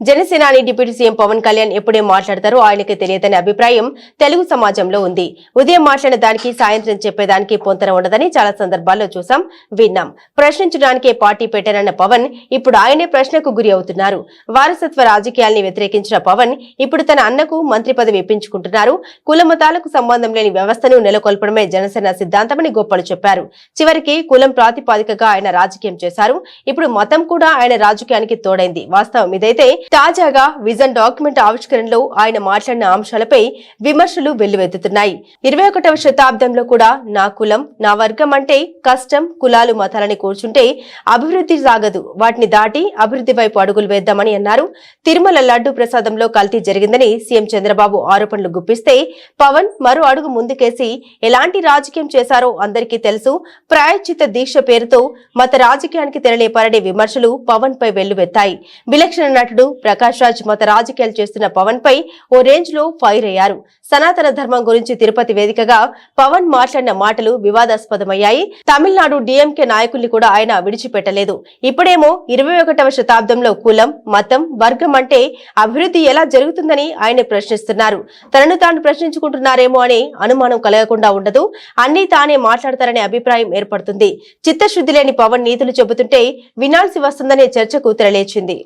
జనసేనాని deputy CM Pawan Kalyan ఎప్పుడే మాట్లాడతారో ఆయనకి తెలియదనే అభిప్రాయం తెలుగు సమాజంలో ఉంది. ఉదయం మాట్లాడిన దానికి సాయంత్రం చెప్పేదానికి పొంతన ఉండదని చాలా సందర్భాల్లో చూసాం విన్నాం. ప్రశ్నించడానికే పార్టీ పెట్టారన్న పవన్ ఇప్పుడు ఆయనే ప్రశ్నకు గురి అవుతున్నారు. వారసత్వ రాజకీయాల్ని వ్యతిరేకించిన పవన్ ఇప్పుడు తన అన్నకు మంత్రి పదవి ఇప్పించుకుంటున్నారు. కుల మతాలకు సంబంధం లేని వ్యవస్థను నెలకొల్పడమే జనసేన సిద్ధాంతమని గొప్పలు చెప్పారు. చివరికి కులం ప్రాతిపాదికగా ఆయన రాజకీయం చేశారు. ఇప్పుడు మతం కూడా ఆయన రాజకీయానికి తోడైంది. వాస్తవం ఇదైతే తాజాగా విజన్ డాక్యుమెంట్ ఆవిష్కరణలో ఆయన మాట్లాడిన అంశాలపై విమర్శలు వెల్లువెత్తుతున్నాయి. ఇరవై ఒకటవ శతాబ్దంలో కూడా నా కులం నా వర్గం అంటే కష్టం కులాలు మతాలని కూర్చుంటే అభివృద్ధి సాగదు. వాటిని దాటి అభివృద్ధి వైపు అడుగులు వేద్దామని అన్నారు. తిరుమల లడ్డు ప్రసాదంలో కల్తీ జరిగిందని సీఎం చంద్రబాబు ఆరోపణలు గుప్పిస్తే పవన్ మరో అడుగు ముందుకేసి ఎలాంటి రాజకీయం చేశారో అందరికీ తెలుసు. ప్రాయశ్చిత దీక్ష పేరుతో మత రాజకీయానికి తెరలేపారనే విమర్శలు పవన్ పై వెల్లువెత్తాయి. విలక్షణ నటుడు ప్రకాష్ రాజ్ మత రాజకీయాలు చేస్తున్న పవన్ పై ఓ రేంజ్లో ఫైర్ అయ్యారు. సనాతన ధర్మం గురించి తిరుపతి వేదికగా పవన్ మాట్లాడిన మాటలు వివాదాస్పదమయ్యాయి. తమిళనాడు డిఎంకే నాయకుల్ని కూడా ఆయన విడిచిపెట్టలేదు. ఇప్పుడేమో ఇరవై ఒకటవ శతాబ్దంలో కులం మతం వర్గం అంటే అభివృద్ధి ఎలా జరుగుతుందని ఆయన ప్రశ్నిస్తున్నారు. తనను తాను ప్రశ్నించుకుంటున్నారేమో అనే అనుమానం కలగకుండా ఉండదు. అన్ని తానే మాట్లాడతారనే అభిప్రాయం ఏర్పడుతుంది. చిత్తశుద్ధి లేని పవన్ నీతులు చెబుతుంటే వినాల్సి వస్తుందనే చర్చకు తెరలేచింది.